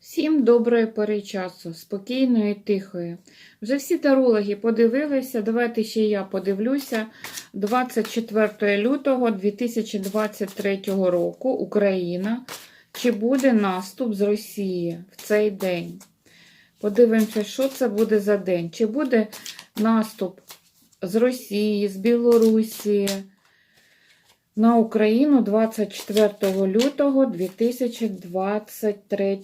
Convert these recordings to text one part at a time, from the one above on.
Всім доброї пори часу, спокійної, тихої. Вже всі тарологи подивилися. Давайте ще я подивлюся. 24 лютого 2023 року Україна. Чи буде наступ з Росії в цей день? Подивимося, що це буде за день. Чи буде наступ з Росії, з Білорусі на Україну 24 лютого 2023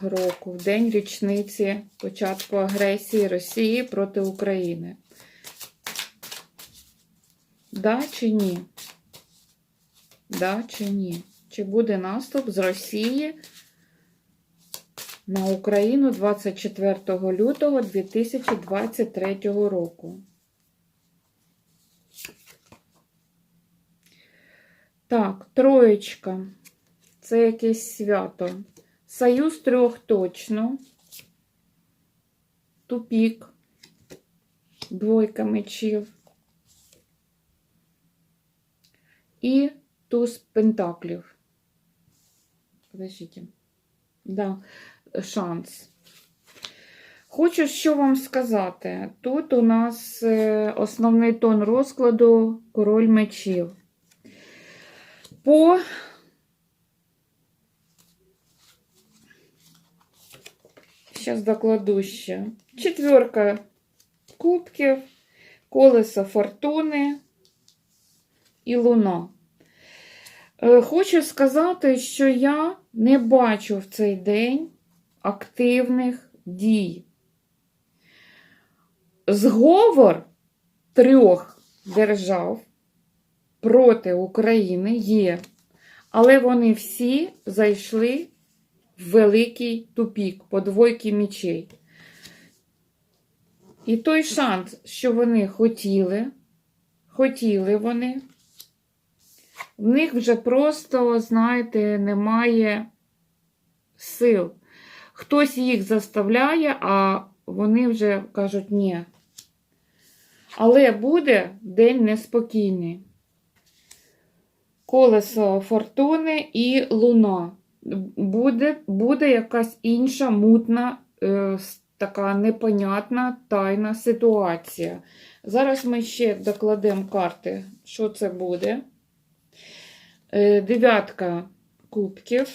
року, в день річниці початку агресії Росії проти України. Да чи ні? Да чи ні? Чи буде наступ з Росії на Україну 24 лютого 2023 року? Так, троєчка. Це якесь свято. Союз трьох точно. Тупік. Двойка мечів. І туз пентаклів. Подождите. Да, шанс. Хочу що вам сказати. Тут у нас е, основний тон розкладу король мечів по Сейчас докладу ще. Четверка кубків, колесо фортуни і луна. Е, Хочу сказати, що я не бачу в цей день активних дій. Зговор трьох держав проти України є, але вони всі зайшли в великий тупік по двойки мічей. І той шанс, що вони хотіли, хотіли вони, в них вже просто, знаєте, немає сил. Хтось їх заставляє, а вони вже кажуть ні. Але буде день неспокійний колесо фортуни і луна. Буде буде якась інша мутна, е, така непонятна тайна ситуація. Зараз ми ще докладемо карти, що це буде. Е, дев'ятка кубків.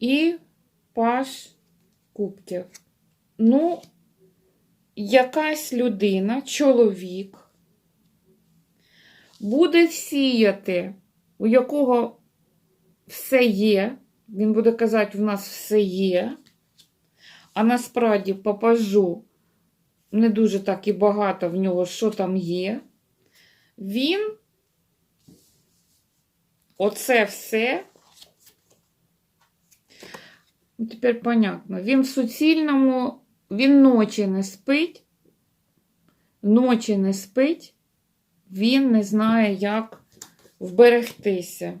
І паш кубків. Ну, якась людина, чоловік, буде всіяти, у якого все є. Він буде казати, в нас все є. А насправді попажу не дуже так і багато в нього, що там є. Він оце все. Ну, тепер понятно. Він в суцільному він ночі не спить, ночі не спить, він не знає, як вберегтися.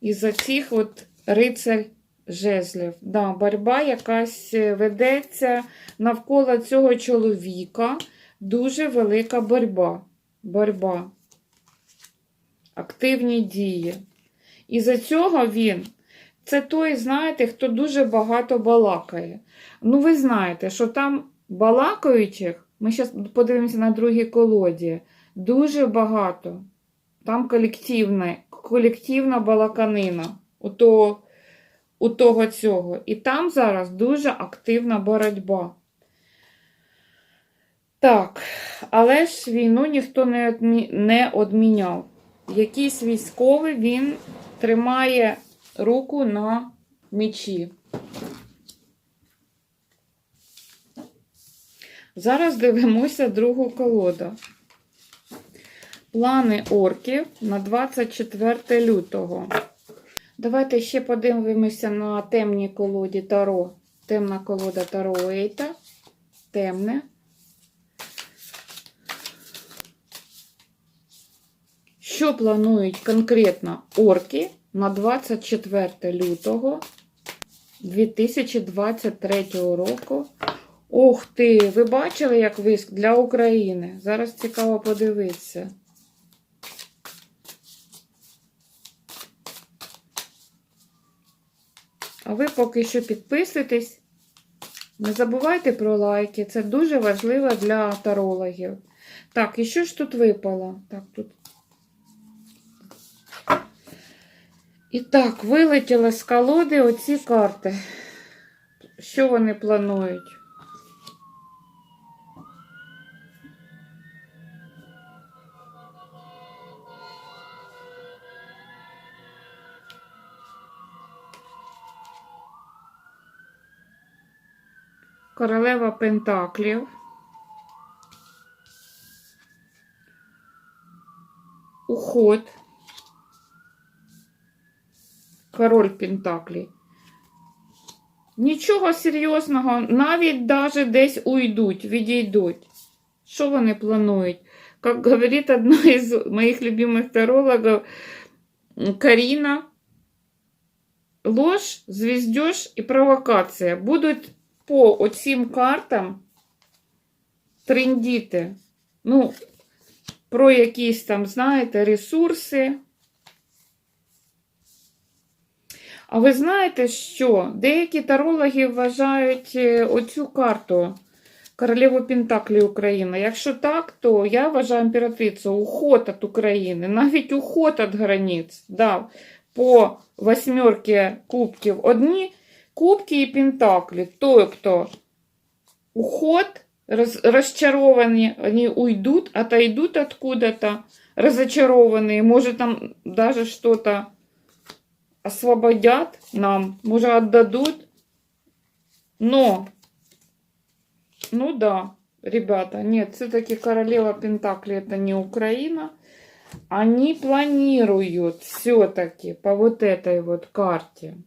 Із-за цих от рицарь жезлів. Да, боротьба якась ведеться навколо цього чоловіка. Дуже велика боротьба. Боротьба. Активні дії. І за цього він це той, знаєте, хто дуже багато балакає. Ну, ви знаєте, що там балакаючих, ми зараз подивимося на другій колоді, дуже багато. Там колективна, колективна балаканина у того, у того цього. І там зараз дуже активна боротьба. Так, але ж війну ніхто не, не одміняв. Якийсь військовий він тримає руку на мечі. Зараз дивимося другу колоду. Плани орків на 24 лютого. Давайте ще подивимося на темній колоді Таро. Темна колода Таро Ейта. Темне. Що планують конкретно орки на 24 лютого 2023 року. Ух ти! Ви бачили, як виск для України? Зараз цікаво подивитися. А ви поки що підписуйтесь. Не забувайте про лайки. Це дуже важливо для тарологів. Так, і що ж тут випало? Так, тут. І так, вилетіли з колоди оці карти. Що вони планують? Королева Пентаклів. Уход. Король Пентаклі. Нічого серйозного, навіть даже десь уйдуть, відійдуть. Що вони планують? Как говорит одна из моих любимых тарологов, Карина, ложь, звездеж і провокація будуть по оцім картам трендіти. Ну, про якісь там, знаєте, ресурси. А ви знаєте, що деякі тарологи вважають е, оцю карту Королеву Пентаклі України. Якщо так, то я вважаю імператрицю уход від України, навіть уход від границь. Да, по восьмерці кубків одні кубки і пентаклі. Той, хто уход, роз, розчаровані, вони уйдут, отойдут откуда-то, разочарованные, может там даже что-то освободят нам, может отдадут. Но, ну да, ребята, нет, все-таки королева Пентакли это не Украина. Они планируют все-таки по вот этой вот карте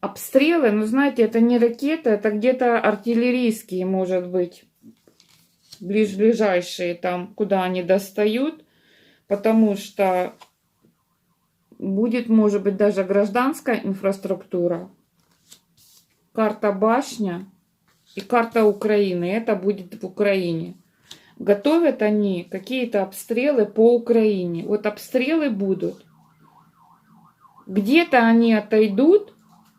обстрелы, ну знаете, это не ракеты, это где-то артиллерийские, может быть, ближ ближайшие там, куда они достают, потому что будет, может быть, даже гражданская инфраструктура, карта башня и карта Украины. Это будет в Украине. Готовят они какие-то обстрелы по Украине. Вот обстрелы будут. Где-то они отойдут,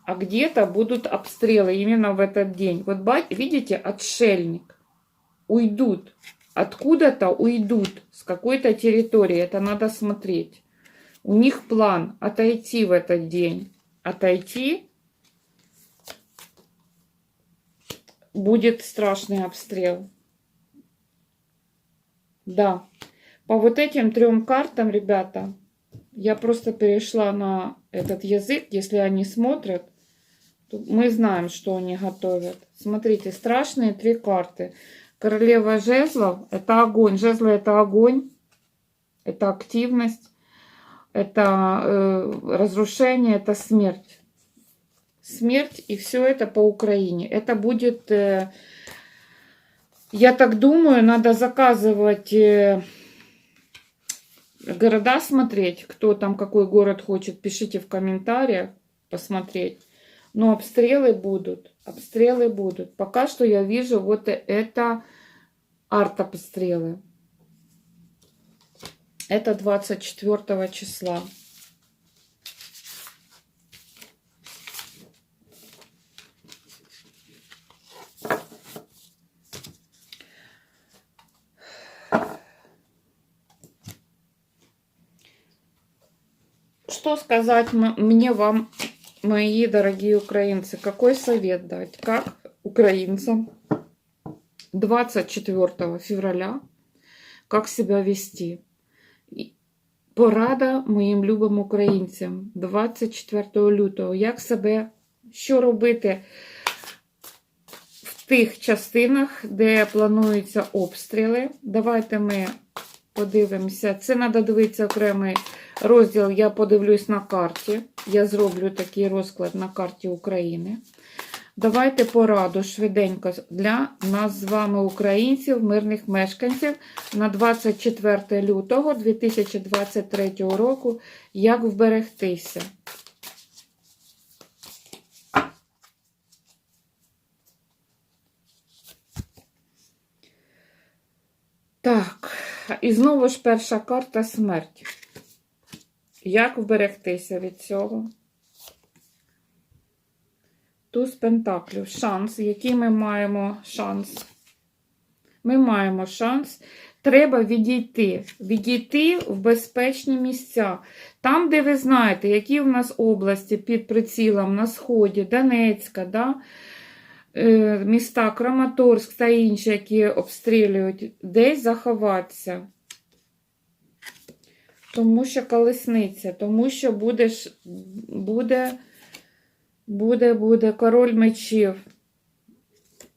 а где-то будут обстрелы именно в этот день. Вот видите, отшельник. Уйдут. Откуда-то уйдут с какой-то территории. Это надо смотреть. У них план отойти в этот день. Отойти. Будет страшный обстрел. Да. По вот этим трем картам, ребята, я просто перешла на этот язык. Если они смотрят, то мы знаем, что они готовят. Смотрите, страшные три карты. Королева жезлов – это огонь. Жезлы – это огонь, это активность, это э, разрушение, это смерть. Смерть и все это по Украине. Это будет, э, я так думаю, надо заказывать... Э, города смотреть, кто там какой город хочет, пишите в комментариях, посмотреть. Но обстрелы будут, обстрелы будут. Пока что я вижу вот это арт-обстрелы. Это 24 числа. Что сказать мне вам, мои дорогие украинцы? Какой совет дать? Как украинцам 24 февраля, как себя вести? Порада моїм любим українцям 24 лютого. Як себе, що робити в тих частинах, де плануються обстріли? Давайте ми подивимося. Це треба дивитися окремий розділ. Я подивлюсь на карті. Я зроблю такий розклад на карті України. Давайте пораду швиденько для нас з вами, українців, мирних мешканців, на 24 лютого 2023 року, як вберегтися. Так, і знову ж перша карта смерть. Як вберегтися від цього? Туз Пентаклів. Шанс. Який ми маємо шанс? Ми маємо шанс. Треба відійти. Відійти в безпечні місця. Там, де ви знаєте, які в нас області під прицілом на Сході, Донецька, да? е, міста Краматорськ та інші, які обстрілюють, десь заховатися. Тому що колесниця, тому що буде, буде, буде, буде король мечів.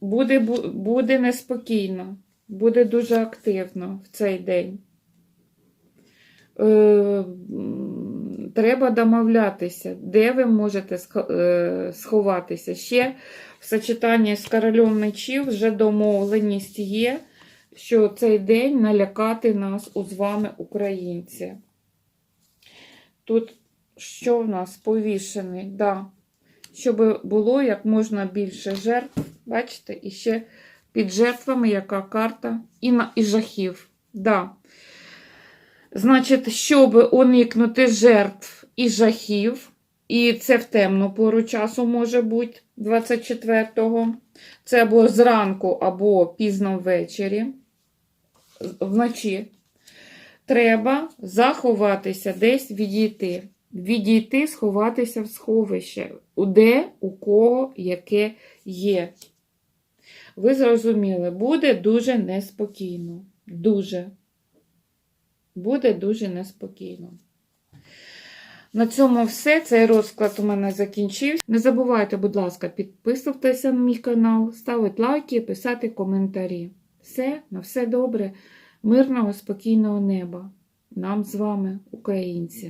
Буде, бу- буде неспокійно, буде дуже активно в цей день. Е, треба домовлятися, де ви можете е, сховатися. Ще в сочетанні з королем мечів вже домовленість є, що цей день налякати нас у з вами, українці. Тут що в нас повішений? Да. Щоб було як можна більше жертв. Бачите, і ще під жертвами яка карта і, на, і жахів. Да. Значить, щоб уникнути жертв і жахів, і це в темну пору часу може бути 24-го. Це або зранку, або пізно ввечері, вночі. Треба заховатися, десь відійти. Відійти, сховатися в сховище, де у кого яке є. Ви зрозуміли, буде дуже неспокійно. Дуже. Буде дуже неспокійно. На цьому все. Цей розклад у мене закінчився. Не забувайте, будь ласка, підписуватися на мій канал, ставити лайки, писати коментарі. Все, на все добре, мирного, спокійного неба. Нам з вами, українці.